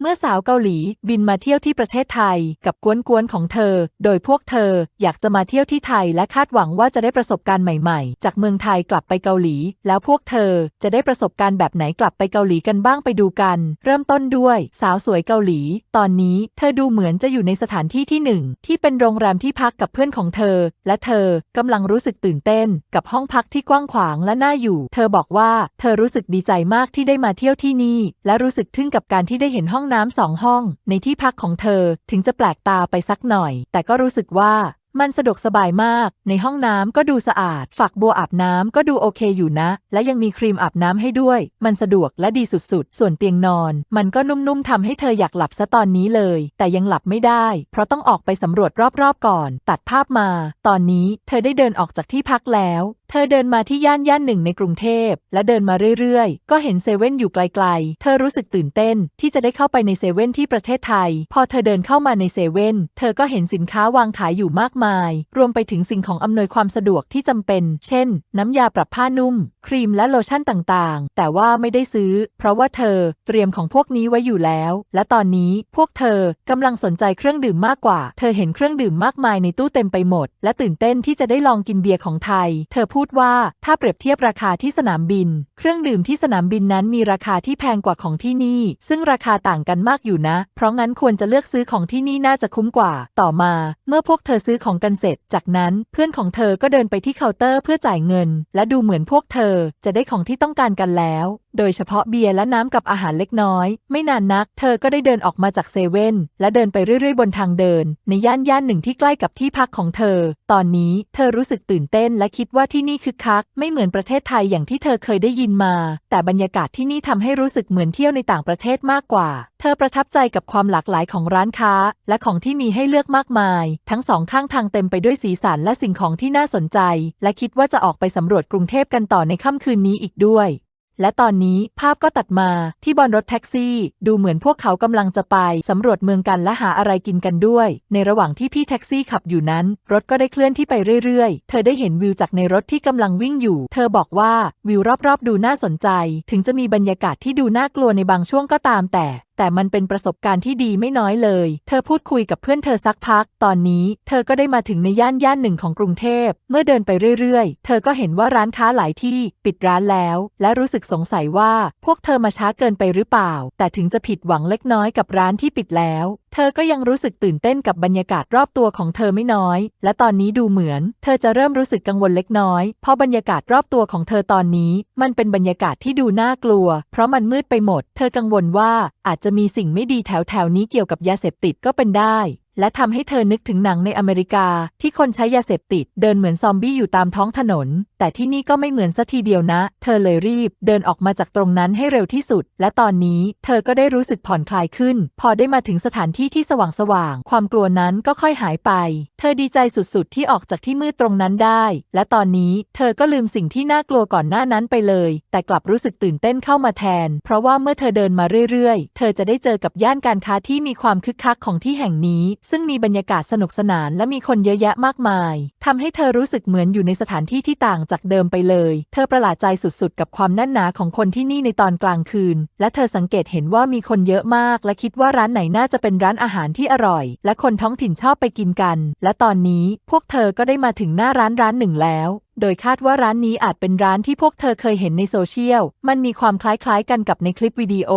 เมื่อสาวเกาหลีบินมาเที่ยวที่ประเทศไทยกับกวนๆของเธอ โดยพวกเธออยากจะมาเที่ยวที่ไทยและคาดหวังว่าจะได้ประสบการณ์ใหม่ๆ จากเมืองไทยกลับไปเกาหลี แล้วพวกเธอจะได้ประสบการณ์แบบไหนกลับไปเกาหลีกันบ้างไปดูกัน เริ่มต้นด้วยสาวสวยเกาหลี ตอนนี้เธอดูเหมือนจะอยู่ในสถานที่ที่หนึ่งที่เป็นโรงแรมที่พักกับเพื่อนของเธอ และเธอกำลังรู้สึกตื่นเต้น กับห้องพักที่กว้างขวางและน่าอยู่ เธอบอกว่าเธอรู้สึกดีใจมากที่ได้มาเที่ยวที่นี่ และรู้สึกทึ่งกับการที่ได้เห็นห้องน้ำสองห้องในที่พักของเธอถึงจะแปลกตาไปสักหน่อย แต่ก็รู้สึกว่ามันสะดวกสบายมาก ในห้องน้ำก็ดูสะอาด ฝักบัวอาบน้ำก็ดูโอเคอยู่นะ และยังมีครีมอาบน้ำให้ด้วย มันสะดวกและดีสุดๆ ส่วนเตียงนอน มันก็นุ่มๆทำให้เธออยากหลับซะตอนนี้เลย แต่ยังหลับไม่ได้ เพราะต้องออกไปสำรวจรอบๆก่อน ตัดภาพมา ตอนนี้เธอได้เดินออกจากที่พักแล้ว เธอเดินมาที่ย่านย่านหนึ่งในกรุงเทพ และเดินมาเรื่อยๆ ก็เห็นเซเว่นอยู่ไกลๆ เธอรู้สึกตื่นเต้นที่จะได้เข้าไปในเซเว่นที่ประเทศไทย พอเธอเดินเข้ามาในเซเว่น เธอก็เห็นสินค้าวางขายอยู่มากมาย รวมไปถึงสิ่งของอำนวยความสะดวกที่จำเป็น เช่น น้ำยาปรับผ้านุ่ม ครีมและโลชั่นต่างๆ แต่ว่าไม่ได้ซื้อ เพราะว่าเธอเตรียมของพวกนี้ไว้อยู่แล้ว และตอนนี้พวกเธอกำลังสนใจเครื่องดื่มมากกว่า เธอเห็นเครื่องดื่มมากมายในตู้เต็มไปหมด และตื่นเต้นที่จะได้ลองกินเบียร์ของไทย เธอพููดว่า ถ้าเปรียบเทียบราคาที่สนามบิน เครื่องดื่มที่สนามบินนั้นมีราคาที่แพงกว่าของที่นี่ ซึ่งราคาต่างกันมากอยู่นะ เพราะงั้นควรจะเลือกซื้อของที่นี่น่าจะคุ้มกว่า ต่อมา เมื่อพวกเธอซื้อของกันเสร็จ จากนั้นเพื่อนของเธอก็เดินไปที่เคาน์เตอร์เพื่อจ่ายเงิน และดูเหมือนพวกเธอจะได้ของที่ต้องการกันแล้ว โดยเฉพาะเบียร์และน้ำกับอาหารเล็กน้อย ไม่นานนัก เธอก็ได้เดินออกมาจากเซเว่นและเดินไปเรื่อยๆ บนทางเดิน ในย่านย่านหนึ่งที่ใกล้กับที่พักของเธอ ตอนนี้เธอรู้สึกตื่นเต้นและคิดว่าที่นี่คึกคัก ไม่เหมือนประเทศไทยอย่างที่เธอเคยได้ยินมา แต่บรรยากาศที่นี่ทำให้รู้สึกเหมือนเที่ยวในต่างประเทศมากกว่า เธอประทับใจกับความหลากหลายของร้านค้า และของที่มีให้เลือกมากมาย ทั้งสองข้างทางเต็มไปด้วยสีสันและสิ่งของที่น่าสนใจ และคิดว่าจะออกไปสำรวจกรุงเทพกันต่อในค่ำคืนนี้อีกด้วย และตอนนี้ภาพก็ตัดมาที่บนรถแท็กซี่ ดูเหมือนพวกเขากำลังจะไปสำรวจเมืองกันและหาอะไรกินกันด้วย ในระหว่างที่พี่แท็กซี่ขับอยู่นั้น รถก็ได้เคลื่อนที่ไปเรื่อยๆ เธอได้เห็นวิวจากในรถที่กำลังวิ่งอยู่ เธอบอกว่าวิวรอบๆ ดูน่าสนใจ ถึงจะมีบรรยากาศที่ดูน่ากลัวในบางช่วงก็ตามแต่แต่มันเป็นประสบการณ์ที่ดีไม่น้อยเลย เธอพูดคุยกับเพื่อนเธอสักพัก ตอนนี้เธอก็ได้มาถึงในย่านย่านหนึ่งของกรุงเทพ เมื่อเดินไปเรื่อยๆ เธอก็เห็นว่าร้านค้าหลายที่ปิดร้านแล้ว และรู้สึกสงสัยว่าพวกเธอมาช้าเกินไปหรือเปล่า แต่ถึงจะผิดหวังเล็กน้อยกับร้านที่ปิดแล้ว เธอก็ยังรู้สึกตื่นเต้นกับบรรยากาศรอบตัวของเธอไม่น้อย และตอนนี้ดูเหมือน เธอจะเริ่มรู้สึกกังวลเล็กน้อย เพราะบรรยากาศรอบตัวของเธอตอนนี้ มันเป็นบรรยากาศที่ดูน่ากลัว เพราะมันมืดไปหมด เธอกังวลว่าอาจจะมีสิ่งไม่ดีแถวแถวนี้เกี่ยวกับยาเสพติดก็เป็นได้ และทำให้เธอนึกถึงหนังในอเมริกา ที่คนใช้ยาเสพติด เดินเหมือนซอมบี้อยู่ตามท้องถนน แต่ที่นี่ก็ไม่เหมือนซะทีเดียวนะ เธอเลยรีบ เดินออกมาจากตรงนั้นให้เร็วที่สุด และตอนนี้เธอก็ได้รู้สึกผ่อนคลายขึ้น พอได้มาถึงสถานที่ที่สว่างสว่างๆความกลัวนั้นก็ค่อยหายไป เธอดีใจสุดๆ ที่ออกจากที่มืดตรงนั้นได้ และตอนนี้เธอก็ลืมสิ่งที่น่ากลัวก่อนหน้านั้นไปเลย แต่กลับรู้สึกตื่นเต้นเข้ามาแทน เพราะว่าเมื่อเธอเดินมาเรื่อยๆ เธอจะได้เจอกับย่านการค้าที่มีความคึกคักของที่แห่งนี้ซึ่งมีบรรยากาศสนุกสนานและมีคนเยอะแยะมากมายทำให้เธอรู้สึกเหมือนอยู่ในสถานที่ที่ต่างจากเดิมไปเลย เธอประหลาดใจสุดๆ กับความแน่นหนาของคนที่นี่ในตอนกลางคืน และเธอสังเกตเห็นว่ามีคนเยอะมาก และคิดว่าร้านไหนน่าจะเป็นร้านอาหารที่อร่อย และคนท้องถิ่นชอบไปกินกัน และตอนนี้พวกเธอก็ได้มาถึงหน้าร้านร้านหนึ่งแล้ว โดยคาดว่าร้านนี้อาจเป็นร้านที่พวกเธอเคยเห็นในโซเชียล มันมีความคล้ายๆกันกับในคลิปวิดีโอ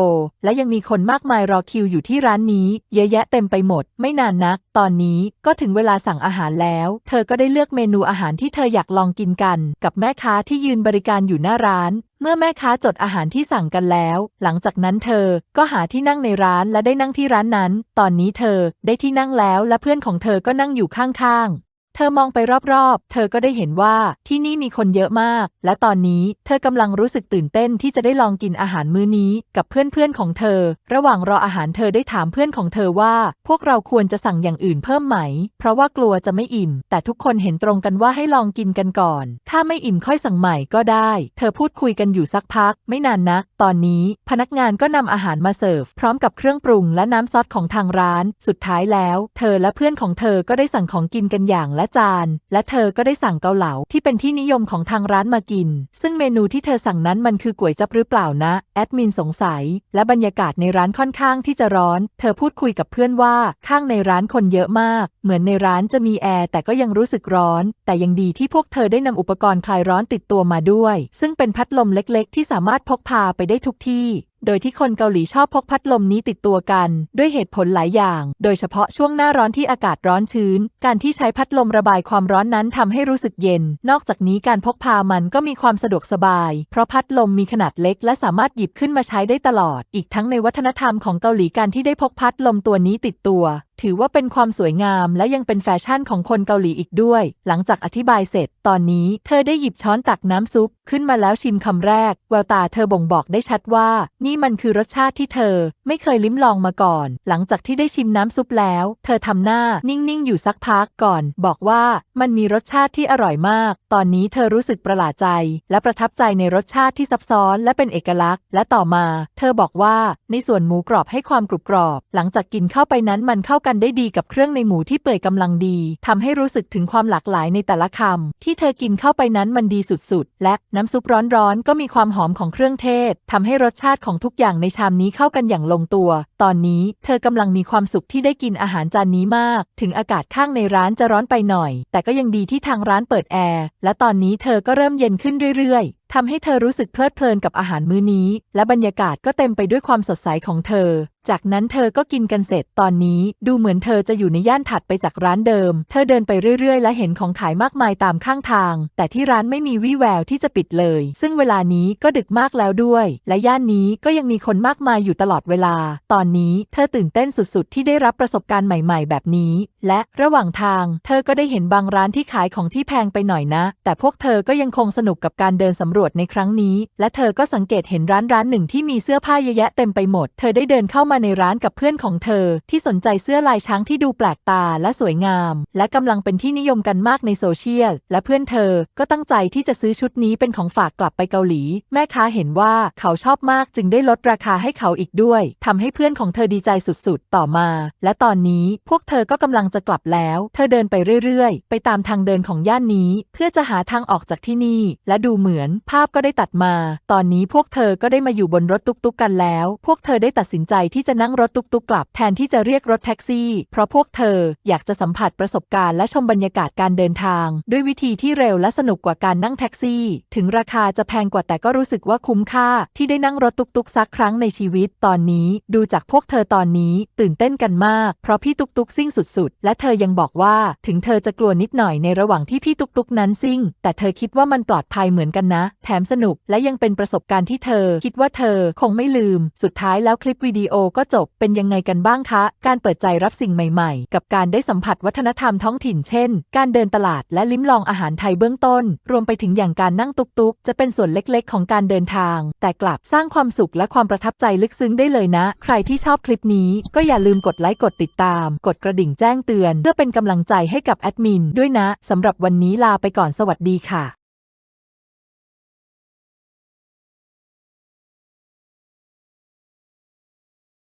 และยังมีคนมากมายรอคิวอยู่ที่ร้านนี้ เยอะแยะเต็มไปหมด ไม่นานนัก ตอนนี้ก็ถึงเวลาสั่งอาหารแล้ว เธอก็ได้เลือกเมนูอาหารที่เธออยากลองกินกัน กับแม่ค้าที่ยืนบริการอยู่หน้าร้านเมื่อแม่ค้าจดอาหารที่สั่งกันแล้ว หลังจากนั้นเธอก็หาที่นั่งในร้านและได้นั่งที่ร้านนั้น ตอนนี้เธอได้ที่นั่งแล้วและเพื่อนของเธอก็นั่งอยู่ข้างๆ เธอมองไปรอบๆ เธอก็ได้เห็นว่าที่นี่มีคนเยอะมาก และตอนนี้เธอกำลังรู้สึกตื่นเต้นที่จะได้ลองกินอาหารมื้อนี้กับเพื่อนๆของเธอ ระหว่างรออาหารเธอได้ถามเพื่อนของเธอว่า พวกเราควรจะสั่งอย่างอื่นเพิ่มไหม เพราะว่ากลัวจะไม่อิ่ม แต่ทุกคนเห็นตรงกันว่าให้ลองกินกันก่อน ถ้าไม่อิ่มค่อยสั่งใหม่ก็ได้ เธอพูดคุยกันอยู่สักพัก ไม่นานนัก ตอนนี้พนักงานก็นำอาหารมาเสิร์ฟพร้อมกับเครื่องปรุงและน้ำซอสของทางร้าน สุดท้ายแล้ว เธอและเพื่อนของเธอก็ได้สั่งของกินกันอย่างละและจาน และเธอก็ได้สั่งเกาเหลาที่เป็นที่นิยมของทางร้านมากิน ซึ่งเมนูที่เธอสั่งนั้นมันคือก๋วยจับหรือเปล่านะ แอดมินสงสัย และบรรยากาศในร้านค่อนข้างที่จะร้อน เธอพูดคุยกับเพื่อนว่าข้างในร้านคนเยอะมาก เหมือนในร้านจะมีแอร์แต่ก็ยังรู้สึกร้อน แต่ยังดีที่พวกเธอได้นำอุปกรณ์คลายร้อนติดตัวมาด้วย ซึ่งเป็นพัดลมเล็ก ๆ ที่สามารถพกพาไปได้ทุกที่ โดยที่คนเกาหลีชอบพกพัดลมนี้ติดตัวกัน ด้วยเหตุผลหลายอย่าง โดยเฉพาะช่วงหน้าร้อนที่อากาศร้อนชื้น การที่ใช้พัดลมระบายความร้อนนั้นทำให้รู้สึกเย็น นอกจากนี้การพกพามันก็มีความสะดวกสบาย เพราะพัดลมมีขนาดเล็ก และสามารถหยิบขึ้นมาใช้ได้ตลอด อีกทั้งในวัฒนธรรมของเกาหลีการที่ได้พกพัดลมตัวนี้ติดตัว ถือว่าเป็นความสวยงามและยังเป็นแฟชั่นของคนเกาหลีอีกด้วย หลังจากอธิบายเสร็จ ตอนนี้เธอได้หยิบช้อนตักน้ำซุป ขึ้นมาแล้วชิมคำแรก แววตาเธอบ่งบอกได้ชัดว่า นี่มันคือรสชาติที่เธอ ไม่เคยลิ้มลองมาก่อน หลังจากที่ได้ชิมน้ำซุปแล้ว เธอทำหน้านิ่งๆอยู่สักพักก่อน บอกว่ามันมีรสชาติที่อร่อยมาก ตอนนี้เธอรู้สึกประหลาดใจ และประทับใจในรสชาติที่ซับซ้อน และเป็นเอกลักษณ์ และต่อมา เธอบอกว่าในส่วนหมูกรอบให้ความกรุบกรอบ หลังจากกินเข้าไปนั้นมันเข้ากันได้ดีกับเครื่องในหมูที่เปื่อยกำลังดีทำให้รู้สึกถึงความหลากหลายในแต่ละคำที่เธอกินเข้าไปนั้นมันดีสุดๆ และน้ำซุปร้อนๆ ก็มีความหอมของเครื่องเทศทำให้รสชาติของทุกอย่างในชามนี้เข้ากันอย่างลงตัว ตอนนี้เธอกำลังมีความสุขที่ได้กินอาหารจานนี้มาก ถึงอากาศข้างในร้านจะร้อนไปหน่อย แต่ก็ยังดีที่ทางร้านเปิดแอร์และตอนนี้เธอก็เริ่มเย็นขึ้นเรื่อยๆทำให้เธอรู้สึกเพลิดเพลินกับอาหารมื้อนี้ และบรรยากาศก็เต็มไปด้วยความสดใสของเธอ จากนั้นเธอก็กินกันเสร็จ ตอนนี้ดูเหมือนเธอจะอยู่ในย่านถัดไปจากร้านเดิม เธอเดินไปเรื่อย ๆ และเห็นของขายมากมายตามข้างทาง แต่ที่ร้านไม่มีวี่แววที่จะปิดเลย ซึ่งเวลานี้ก็ดึกมากแล้วด้วย และย่านนี้ก็ยังมีคนมากมายอยู่ตลอดเวลา ตอนนี้เธอตื่นเต้นสุด ๆ ที่ได้รับประสบการณ์ใหม่ ๆ แบบนี้ และระหว่างทาง เธอก็ได้เห็นบางร้านที่ขายของที่แพงไปหน่อยนะ แต่พวกเธอก็ยังคงสนุกกับการเดินสำรวจในครั้งนี้ และเธอก็สังเกตเห็นร้านร้านหนึ่งที่มีเสื้อผ้าเยอะแยะเต็มไปหมด เธอได้เดินเข้ามาในร้านกับเพื่อนของเธอ ที่สนใจเสื้อลายช้างที่ดูแปลกตาและสวยงาม และกำลังเป็นที่นิยมกันมากในโซเชียล และเพื่อนเธอก็ตั้งใจที่จะซื้อชุดนี้เป็นของฝากกลับไปเกาหลี แม่ค้าเห็นว่าเขาชอบมากจึงได้ลดราคาให้เขาอีกด้วยทำให้เพื่อนของเธอดีใจสุดๆ ต่อมา และตอนนี้พวกเธอก็กำลังจะกลับแล้ว เธอเดินไปเรื่อยๆ ไปตามทางเดินของย่านนี้ เพื่อจะหาทางออกจากที่นี่ และดูเหมือนภาพก็ได้ตัดมา ตอนนี้พวกเธอก็ได้มาอยู่บนรถตุ๊กๆกันแล้ว พวกเธอได้ตัดสินใจที่ที่จะนั่งรถตุกๆกลับแทนที่จะเรียกรถแท็กซี่ เพราะพวกเธออยากจะสัมผัสประสบการณ์และชมบรรยากาศการเดินทาง ด้วยวิธีที่เร็วและสนุกกว่าการนั่งแท็กซี่ ถึงราคาจะแพงกว่าแต่ก็รู้สึกว่าคุ้มค่า ที่ได้นั่งรถตุกๆสักครั้งในชีวิต ตอนนี้ดูจากพวกเธอตอนนี้ตื่นเต้นกันมาก เพราะพี่ตุกๆซิ่งสุดๆ และเธอยังบอกว่าถึงเธอจะกลัวนิดหน่อยในระหว่างที่พี่ตุกๆนั้นซิ่ง แต่เธอคิดว่ามันปลอดภัยเหมือนกันนะ แถมสนุกและยังเป็นประสบการณ์ที่เธอ คิดว่าเธอคงไม่ลืม สุดท้ายแล้วคลิปวิดีโอก็จบเป็นยังไงกันบ้างคะ การเปิดใจรับสิ่งใหม่ๆ กับการได้สัมผัสวัฒนธรรมท้องถิ่นเช่น การเดินตลาดและลิ้มลองอาหารไทยเบื้องต้น รวมไปถึงอย่างการนั่งตุกๆ จะเป็นส่วนเล็กๆ ของการเดินทาง แต่กลับสร้างความสุขและความประทับใจลึกซึ้งได้เลยนะ ใครที่ชอบคลิปนี้ก็อย่าลืมกดไลค์กดติดตาม กดกระดิ่งแจ้งเตือน เพื่อเป็นกำลังใจให้กับแอดมินด้วยนะสำหรับวันนี้ลาไปก่อนสวัสดีค่ะ